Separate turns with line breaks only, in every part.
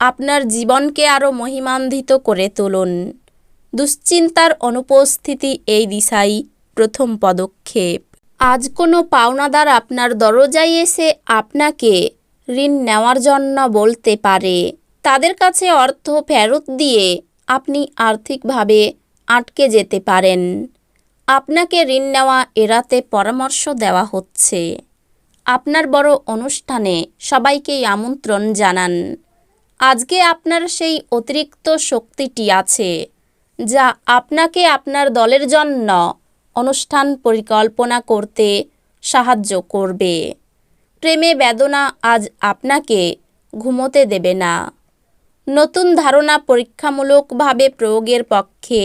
আপনার জীবনকে আরও মহিমান্বিত করে তুলুন। দুশ্চিন্তার অনুপস্থিতি এই দিশাই প্রথম পদক্ষেপ। আজ কোনো পাওনাদার আপনার দরজায় এসে আপনাকে ঋণ নেওয়ার জন্য বলতে পারে। তাদের কাছে অর্থ ফেরত দিয়ে আপনি আর্থিকভাবে আটকে যেতে পারেন। আপনাকে ঋণ নেওয়া এড়াতে পরামর্শ দেওয়া হচ্ছে। আপনার বড় অনুষ্ঠানে সবাইকেই আমন্ত্রণ জানান। আজকে আপনার সেই অতিরিক্ত শক্তিটি আছে, যা আপনাকে আপনার দলের জন্য অনুষ্ঠান পরিকল্পনা করতে সাহায্য করবে। প্রেমে বেদনা আজ আপনাকে ঘুমোতে দেবে না। নতুন ধারণা পরীক্ষামূলকভাবে প্রয়োগের পক্ষে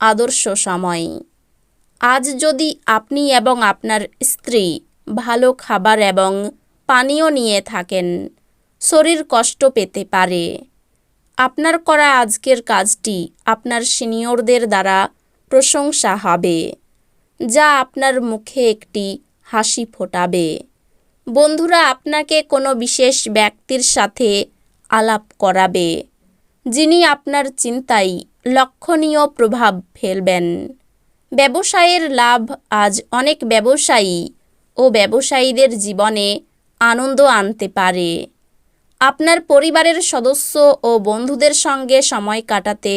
আদর্শ সময়। আজ যদি আপনি এবং আপনার স্ত্রী ভালো খাবার এবং পানীয় নিয়ে থাকেন শরীর কষ্ট পেতে পারে। আপনার করা আজকের কাজটি আপনার সিনিয়রদের দ্বারা প্রশংসা হবে, যা আপনার মুখে একটি হাসি ফোটাবে। বন্ধুরা আপনাকে কোনো বিশেষ ব্যক্তির সাথে আলাপ করাবে, যিনি আপনার চিন্তায় লক্ষণীয় প্রভাব ফেলবেন। ব্যবসায়ের লাভ আজ অনেক ব্যবসায়ী ও ব্যবসায়ীদের জীবনে আনন্দ আনতে পারে। আপনার পরিবারের সদস্য ও বন্ধুদের সঙ্গে সময় কাটাতে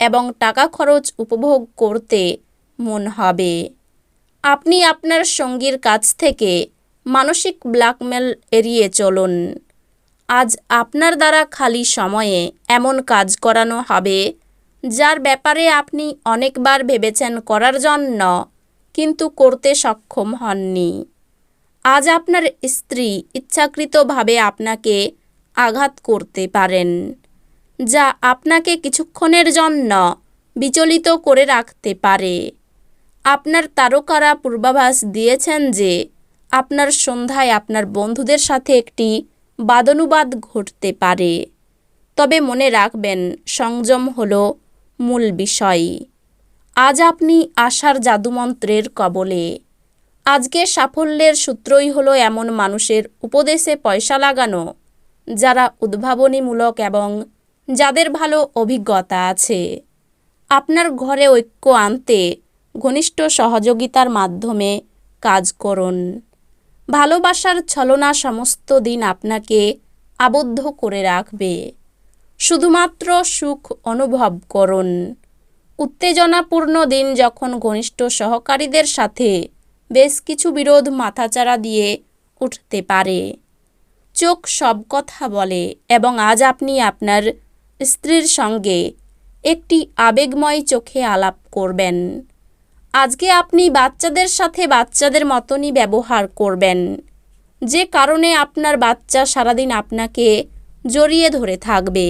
এবং টাকা খরচ উপভোগ করতে মন হবে। আপনি আপনার সঙ্গীর কাছ থেকে মানসিক ব্ল্যাকমেল এড়িয়ে চলুন। আজ আপনার দ্বারা খালি সময়ে এমন কাজ করানো হবে, যার ব্যাপারে আপনি অনেকবার ভেবেছেন করার জন্য, কিন্তু করতে সক্ষম হননি। আজ আপনার স্ত্রী ইচ্ছাকৃতভাবে আপনাকে আঘাত করতে পারেন, যা আপনাকে কিছুক্ষণের জন্য বিচলিত করে রাখতে পারে। আপনার তারকারা পূর্বাভাস দিয়েছেন যে আপনার সন্ধ্যায় আপনার বন্ধুদের সাথে একটি বাদানুবাদ ঘটতে পারে। তবে মনে রাখবেন, সংযম হল মূল বিষয়। আজ আপনি আশার জাদুমন্ত্রের কবলে। আজকে সাফল্যের সূত্রই হলো এমন মানুষের উপদেশে পয়সা লাগানো। যারা উদ্ভাবনীমূলক এবং যাদের ভালো অভিজ্ঞতা আছে। আপনার ঘরে ঐক্য আনতে ঘনিষ্ঠ সহযোগিতার মাধ্যমে কাজ করুন। ভালোবাসার ছলনা সমস্ত দিন আপনাকে আবদ্ধ করে রাখবে। শুধুমাত্র সুখ অনুভব করুন। উত্তেজনাপূর্ণ দিন যখন ঘনিষ্ঠ সহকারীদের সাথে বেশ কিছু বিরোধ মাথাচাড়া দিয়ে উঠতে পারে। চোখ সব কথা বলে এবং আজ আপনি আপনার স্ত্রীর সঙ্গে একটি আবেগময় চোখে আলাপ করবেন। আজকে আপনি বাচ্চাদের সাথে বাচ্চাদের মতনই ব্যবহার করবেন। যে কারণে আপনার বাচ্চা সারাদিন আপনাকে জড়িয়ে ধরে থাকবে।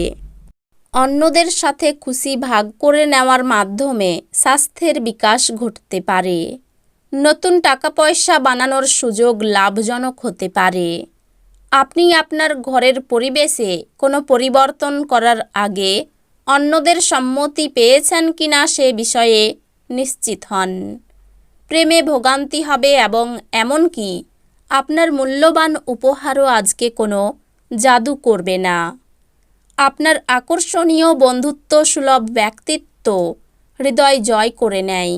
অন্যদের সাথে খুশি ভাগ করে নেওয়ার মাধ্যমে স্বাস্থ্যের বিকাশ ঘটতে পারে। নতুন টাকা পয়সা বানানোর সুযোগ লাভজনক হতে পারে। আপনি আপনার ঘরের পরিবেশে কোনো পরিবর্তন করার আগে অন্যদের সম্মতি পেয়েছেন কিনা সে বিষয়ে নিশ্চিত হন। প্রেমে ভোগান্তি হবে এবং এমনকি আপনার মূল্যবান উপহারও আজকে কোনো জাদু করবে না। আপনার আকর্ষণীয় বন্ধুত্ব সুলভ ব্যক্তিত্ব হৃদয় জয় করে নেয়।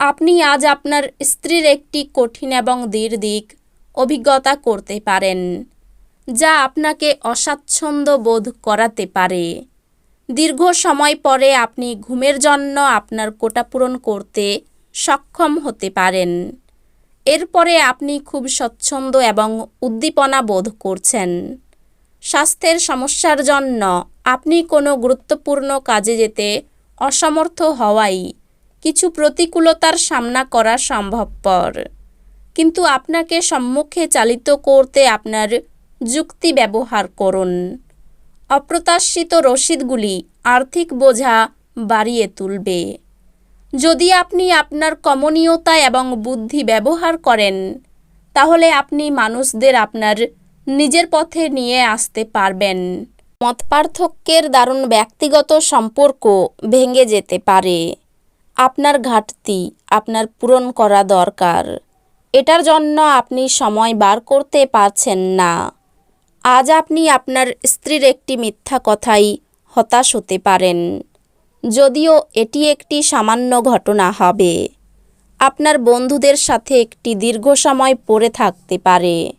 আপনি আজ আপনার স্ত্রীর একটি কঠিন এবং দৃঢ় দিক অভিজ্ঞতা করতে পারেন, যা আপনাকে অস্বাচ্ছন্দ্য বোধ করাতে পারে। দীর্ঘ সময় পরে আপনি ঘুমের জন্য আপনার কোটা পূরণ করতে সক্ষম হতে পারেন। এরপরে আপনি খুব স্বচ্ছন্দ এবং উদ্দীপনা বোধ করছেন। স্বাস্থ্যের সমস্যার জন্য আপনি কোনো গুরুত্বপূর্ণ কাজে যেতে অসমর্থ হওয়াই কিছু প্রতিকূলতার সামনা করা সম্ভবপর। কিন্তু আপনাকে সম্মুখে চালিত করতে আপনার যুক্তি ব্যবহার করুন। অপ্রত্যাশিত রসিদগুলি আর্থিক বোঝা বাড়িয়ে তুলবে। যদি আপনি আপনার কমনীয়তা এবং বুদ্ধি ব্যবহার করেন, তাহলে আপনি মানুষদের আপনার নিজের পথে নিয়ে আসতে পারবেন। মতপার্থক্যের দারুণ ব্যক্তিগত সম্পর্ক ভেঙে যেতে পারে। আপনার ঘাটতি আপনার পূরণ করা দরকার। এটার জন্য আপনি সময় বার করতে পারছেন না। আজ আপনি আপনার স্ত্রীর একটি মিথ্যা কথাই হতাশ হতে পারেন। যদিও এটি একটি সামান্য ঘটনা হবে। আপনার বন্ধুদের সাথে একটি দীর্ঘ সময় পড়ে থাকতে পারে।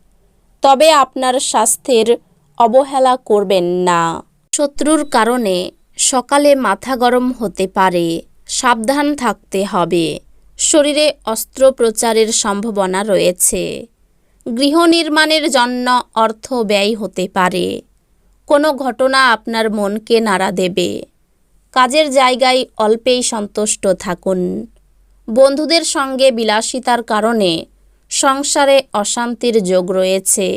তবে আপনার স্বাস্থ্যের অবহেলা করবেন না। শত্রুর কারণে সকালে মাথা গরম হতে পারে। সাবধান থাকতে হবে। শরীরে অস্ত্রোপচারের সম্ভাবনা রয়েছে। গৃহ নির্মাণের জন্য অর্থ ব্যয় হতে পারে। কোনো ঘটনা আপনার মনকে নাড়া দেবে। কাজের জায়গায় অল্পেই সন্তুষ্ট থাকুন। বন্ধুদের সঙ্গে বিলাসিতার কারণে সংসারে অশান্তির যোগ রয়েছে।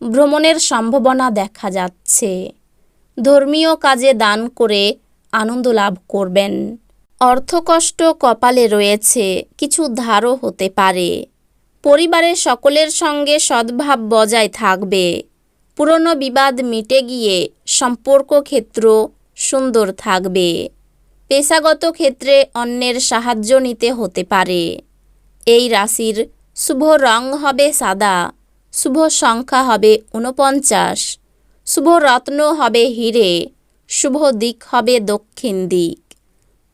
ভ্রমণের সম্ভাবনা দেখা যাচ্ছে। ধর্মীয় কাজে দান করে আনন্দ লাভ করবেন। অর্থকষ্ট কপালে রয়েছে, কিছু ধারও হতে পারে। পরিবারের সকলের সঙ্গে সদ্ভাব বজায় থাকবে। পুরনো বিবাদ মিটে গিয়ে সম্পর্ক ক্ষেত্র সুন্দর থাকবে। পেশাগত ক্ষেত্রে অন্যের সাহায্য নিতে হতে পারে। এই রাশির শুভ রং হবে সাদা, শুভ সংখ্যা হবে উনপঞ্চাশ শুভ রত্ন হবে হিরে, শুভ দিক হবে দক্ষিণ দিক।